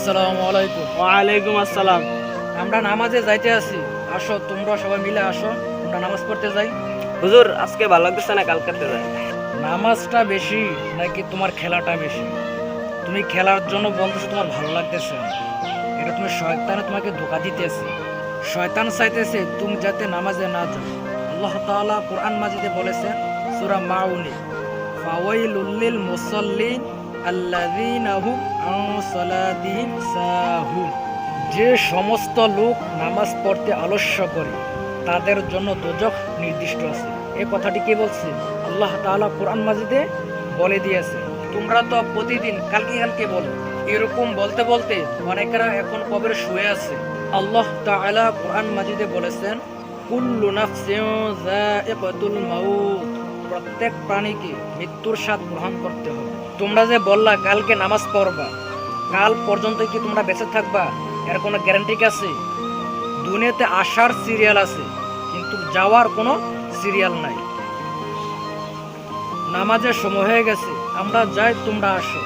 আসসালামু আলাইকুম। ওয়ালাইকুম আসসালাম। আমরা নামাজে যাইতে আছি। আসো তোমরা সবাই মিলে আসো। আমরা নামাজ পড়তে যাই। হুজুর আজকে ভালো লাগতেছে না কালকাতে যায় নামাজটা বেশি নাকি তোমার খেলাটা বেশি? তুমি খেলার জন্য বলতেছো তোমার ভালো লাগতেছে এটা তুমি শয়তানে তোমাকে ধোকা দিতেছে। শয়তান চাইতেছে তুমি যাতে নামাজে না যাও। আল্লাহ তাআলা কোরআন মাজিদে বলেছেন সূরা মাউনে ফাওয়াইলুল লিল মুসাল্লিন যে সমস্ত লোক নামাজ পড়তে আলস্য করে, তাদের জন্য দোজখ নির্দিষ্ট আছে। এই কথাটি কে বলছে? আল্লাহ তাআলা কোরআন মাজিদে বলে দিয়েছে। তোমরা তো প্রতিদিন কালকে কালকে বলো। এরকম বলতে বলতে অনেকেরা এখন কবরে শুয়ে আছে। আল্লাহ তাআলা কোরআন মাজিদে বলেছেন, কুল্লু নাফসিন প্রত্যেক প্রাণীকে মৃত্যুর স্বাদ গ্রহণ করতে হবে। তোমরা যে বললা কালকে নামাজ পড়বা, কাল পর্যন্ত কি তোমরা বেঁচে থাকবা? এর কোনো গ্যারান্টি আছে? দুনিয়াতে আসার সিরিয়াল আছে, কিন্তু যাওয়ার কোনো সিরিয়াল নাই। নামাজের সময় হয়ে গেছে, আমরা যাই তোমরা আসো।